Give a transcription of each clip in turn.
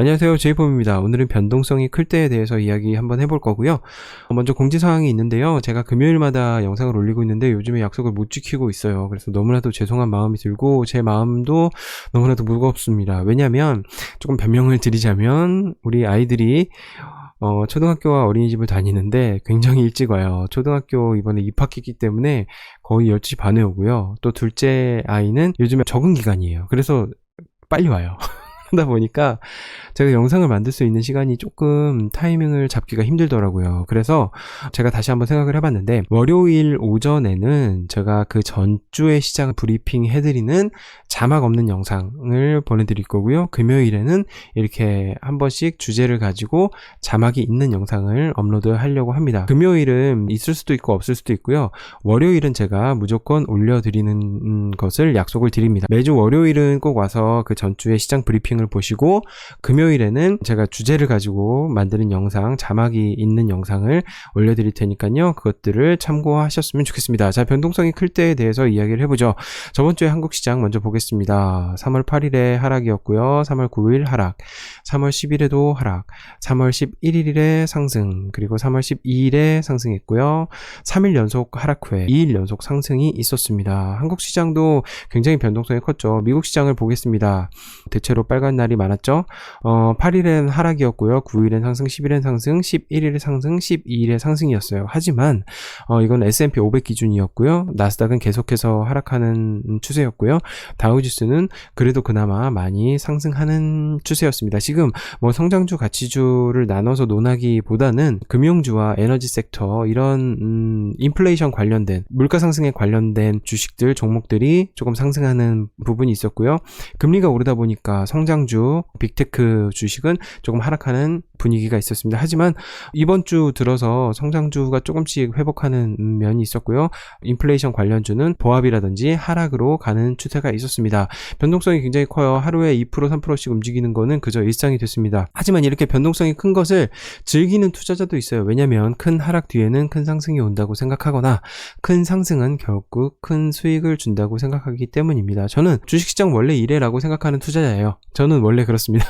안녕하세요. 제이폼입니다. 오늘은 변동성이 클 때에 대해서 이야기 한번 해볼 거고요. 먼저 공지사항이 있는데요. 제가 금요일마다 영상을 올리고 있는데 요즘에 약속을 못 지키고 있어요. 그래서 너무나도 죄송한 마음이 들고 제 마음도 너무나도 무겁습니다. 왜냐하면 조금 변명을 드리자면 우리 아이들이 어, 초등학교와 어린이집을 다니는데 굉장히 일찍 와요. 초등학교 이번에 입학했기 때문에 거의 12시 반에 오고요. 또 둘째 아이는 요즘에 적응 기간이에요. 그래서 빨리 와요. 하다 보니까 제가 영상을 만들 수 있는 시간이 조금 타이밍을 잡기가 힘들더라고요. 그래서 제가 다시 한번 생각을 해봤는데 월요일 오전에는 제가 그 전주의 시장 브리핑 해드리는 자막 없는 영상을 보내드릴 거고요. 금요일에는 이렇게 한 번씩 주제를 가지고 자막이 있는 영상을 업로드 하려고 합니다. 금요일은 있을 수도 있고 없을 수도 있고요. 월요일은 제가 무조건 올려드리는 것을 약속을 드립니다. 매주 월요일은 꼭 와서 그 전주의 시장 브리핑 을 보시고 금요일에는 제가 주제를 가지고 만드는 영상, 자막이 있는 영상을 올려드릴 테니까요. 그것들을 참고하셨으면 좋겠습니다. 자, 변동성이 클 때에 대해서 이야기를 해보죠. 저번 주에 한국 시장 먼저 보겠습니다. 3월 8일에 하락이었고요. 3월 9일 하락, 3월 10일에도 하락, 3월 11일에 상승, 그리고 3월 12일에 상승했고요. 3일 연속 하락 후에 2일 연속 상승이 있었습니다. 한국 시장도 굉장히 변동성이 컸죠. 미국 시장을 보겠습니다. 대체로 빨간 날이 많았죠. 어, 8일엔 하락이었고요. 9일엔 상승, 10일엔 상승, 11일에 상승, 12일에 상승이었어요. 하지만 어, 이건 S&P 500 기준이었고요. 나스닥은 계속해서 하락하는 추세였고요. 다우지수는 그래도 그나마 많이 상승하는 추세였습니다. 지금 뭐 성장주, 가치주를 나눠서 논하기보다는 금융주와 에너지 섹터 이런 음, 인플레이션 관련된 물가 상승에 관련된 주식들 종목들이 조금 상승하는 부분이 있었고요. 금리가 오르다 보니까 성장 주 빅테크 주식은 조금 하락하는 분위기가 있었습니다. 하지만 이번 주 들어서 성장주가 조금씩 회복하는 면이 있었고요. 인플레이션 관련주는 보합이라든지 하락으로 가는 추세가 있었습니다. 변동성이 굉장히 커요. 하루에 2% 3%씩 움직이는 거는 그저 일상이 됐습니다. 하지만 이렇게 변동성이 큰 것을 즐기는 투자자도 있어요. 왜냐하면 큰 하락 뒤에는 큰 상승이 온다고 생각하거나 큰 상승은 결국 큰 수익을 준다고 생각하기 때문입니다. 저는 주식시장 원래 이래라고 생각하는 투자자예요. 저는 원래 그렇습니다.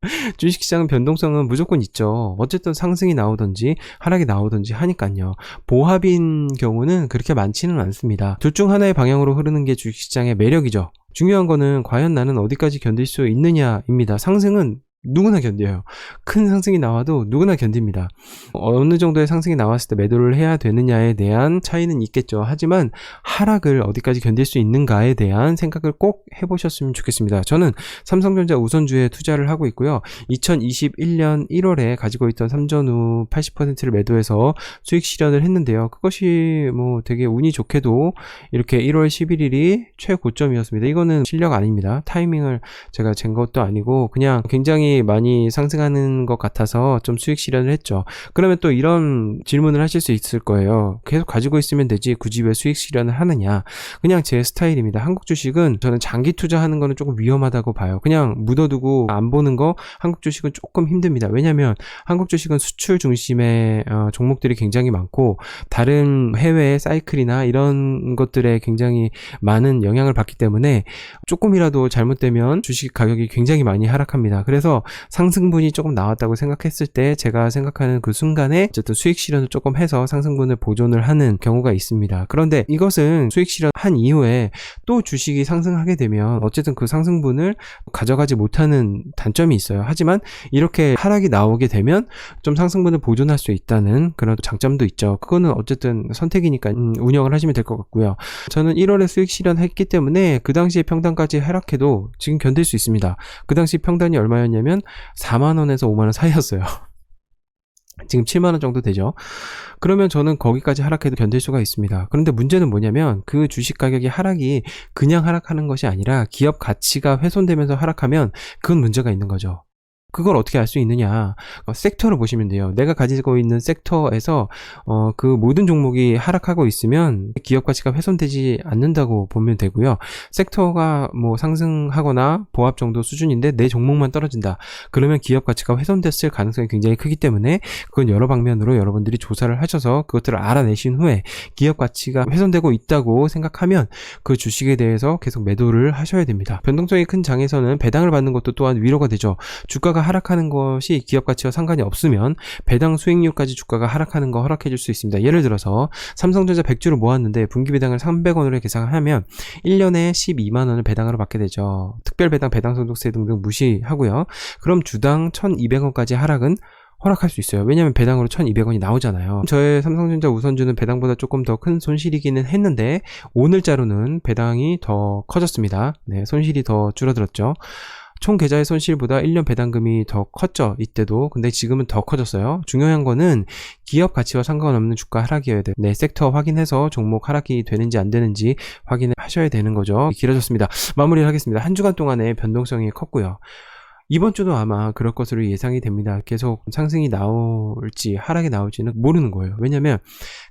주식시장은 변동성은 무조건 있죠. 어쨌든 상승이 나오든지 하락이 나오든지 하니까요. 보합인 경우는 그렇게 많지는 않습니다. 둘 중 하나의 방향으로 흐르는 게 주식시장의 매력이죠. 중요한 거는 과연 나는 어디까지 견딜 수 있느냐입니다. 상승은 누구나 견뎌요. 큰 상승이 나와도 누구나 견딥니다. 어느 정도의 상승이 나왔을 때 매도를 해야 되느냐에 대한 차이는 있겠죠. 하지만 하락을 어디까지 견딜 수 있는가에 대한 생각을 꼭 해보셨으면 좋겠습니다. 저는 삼성전자 우선주에 투자를 하고 있고요. 2021년 1월에 가지고 있던 삼전후 80%를 매도해서 수익 실현을 했는데요. 그것이 뭐 되게 운이 좋게도 이렇게 1월 11일이 최고점이었습니다. 이거는 실력 아닙니다. 타이밍을 제가 잰 것도 아니고 그냥 굉장히 많이 상승하는 것 같아서 좀 수익 실현을 했죠. 그러면 또 이런 질문을 하실 수 있을 거예요. 계속 가지고 있으면 되지 굳이 왜 수익 실현을 하느냐. 그냥 제 스타일입니다. 한국 주식은 저는 장기 투자하는 거는 조금 위험하다고 봐요. 그냥 묻어두고 안 보는 거 한국 주식은 조금 힘듭니다. 왜냐하면 한국 주식은 수출 중심의 어, 종목들이 굉장히 많고 다른 해외 사이클이나 이런 것들에 굉장히 많은 영향을 받기 때문에 조금이라도 잘못되면 주식 가격이 굉장히 많이 하락합니다. 그래서 상승분이 조금 나왔다고 생각했을 때 제가 생각하는 그 순간에 어쨌든 수익 실현을 조금 해서 상승분을 보존을 하는 경우가 있습니다. 그런데 이것은 수익 실현 한 이후에 또 주식이 상승하게 되면 어쨌든 그 상승분을 가져가지 못하는 단점이 있어요. 하지만 이렇게 하락이 나오게 되면 좀 상승분을 보존할 수 있다는 그런 장점도 있죠. 그거는 어쨌든 선택이니까 음, 운영을 하시면 될 것 같고요. 저는 1월에 수익 실현했기 때문에 그 당시에 평단까지 하락해도 지금 견딜 수 있습니다. 그 당시 평단이 얼마였냐면 하면 4만원에서 5만원 사이였어요. 지금 7만원 정도 되죠. 그러면 저는 거기까지 하락해도 견딜 수가 있습니다. 그런데 문제는 뭐냐면 그 주식 가격이 하락이 그냥 하락하는 것이 아니라 기업 가치가 훼손되면서 하락하면 그건 문제가 있는 거죠. 그걸 어떻게 알 수 있느냐? 어, 섹터를 보시면 돼요. 내가 가지고 있는 섹터에서 어, 그 모든 종목이 하락하고 있으면 기업 가치가 훼손되지 않는다고 보면 되고요. 섹터가 뭐 상승하거나 보합 정도 수준인데 내 종목만 떨어진다. 그러면 기업 가치가 훼손됐을 가능성이 굉장히 크기 때문에 그건 여러 방면으로 여러분들이 조사를 하셔서 그것들을 알아내신 후에 기업 가치가 훼손되고 있다고 생각하면 그 주식에 대해서 계속 매도를 하셔야 됩니다. 변동성이 큰 장에서는 배당을 받는 것도 또한 위로가 되죠. 주가가 주가가 하락하는 것이 기업 가치와 상관이 없으면 배당 수익률까지 주가가 하락하는 거 허락해 줄 수 있습니다. 예를 들어서 삼성전자 100주를 모았는데 분기 배당을 300원으로 계산하면 1년에 12만 원을 배당으로 받게 되죠. 특별 배당, 배당 소득세 등등 무시하고요. 그럼 주당 1,200원까지 하락은 허락할 수 있어요. 왜냐하면 배당으로 1,200원이 나오잖아요. 저의 삼성전자 우선주는 배당보다 조금 더 큰 손실이기는 했는데 오늘자로는 배당이 더 커졌습니다. 네, 손실이 더 줄어들었죠. 총 계좌의 손실보다 1년 배당금이 더 컸죠. 이때도. 근데 지금은 더 커졌어요. 중요한 거는 기업 가치와 상관없는 주가 하락이어야 돼요. 네, 섹터 확인해서 종목 하락이 되는지 안 되는지 확인을 하셔야 되는 거죠. 길어졌습니다. 마무리를 하겠습니다. 한 주간 동안의 변동성이 컸고요. 이번 주도 아마 그럴 것으로 예상이 됩니다. 계속 상승이 나올지 하락이 나올지는 모르는 거예요. 왜냐면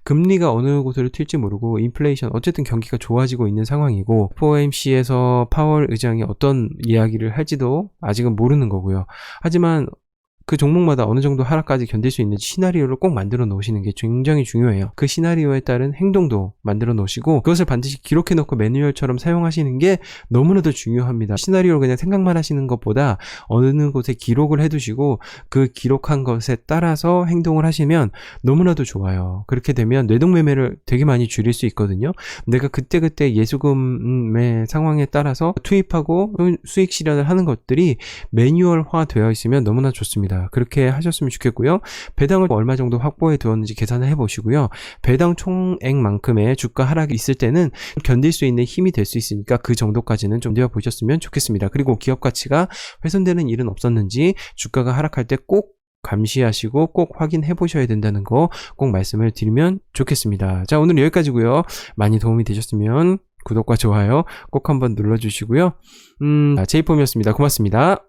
금리가 어느 곳으로 튈지 모르고 인플레이션 어쨌든 경기가 좋아지고 있는 상황이고 FOMC에서 파월 의장이 어떤 이야기를 할지도 아직은 모르는 거고요. 하지만 그 종목마다 어느 정도 하락까지 견딜 수 있는 시나리오를 꼭 만들어 놓으시는 게 굉장히 중요해요. 그 시나리오에 따른 행동도 만들어 놓으시고 그것을 반드시 기록해 놓고 매뉴얼처럼 사용하시는 게 너무나도 중요합니다. 시나리오를 그냥 생각만 하시는 것보다 어느 곳에 기록을 해 두시고 그 기록한 것에 따라서 행동을 하시면 너무나도 좋아요. 그렇게 되면 뇌동매매를 되게 많이 줄일 수 있거든요. 내가 그때그때 예수금의 상황에 따라서 투입하고 수익 실현을 하는 것들이 매뉴얼화 되어 있으면 너무나 좋습니다. 그렇게 하셨으면 좋겠고요. 배당을 얼마 정도 확보해 두었는지 계산을 해 보시고요. 배당 총액만큼의 주가 하락이 있을 때는 견딜 수 있는 힘이 될 수 있으니까 그 정도까지는 좀 되어 보셨으면 좋겠습니다. 그리고 기업 가치가 훼손되는 일은 없었는지 주가가 하락할 때꼭 감시하시고 꼭 확인해 보셔야 된다는 거 꼭 말씀을 드리면 좋겠습니다. 자, 오늘 여기까지고요. 많이 도움이 되셨으면 구독과 좋아요 꼭 한번 눌러 주시고요. 음, 제이폼이었습니다. 고맙습니다.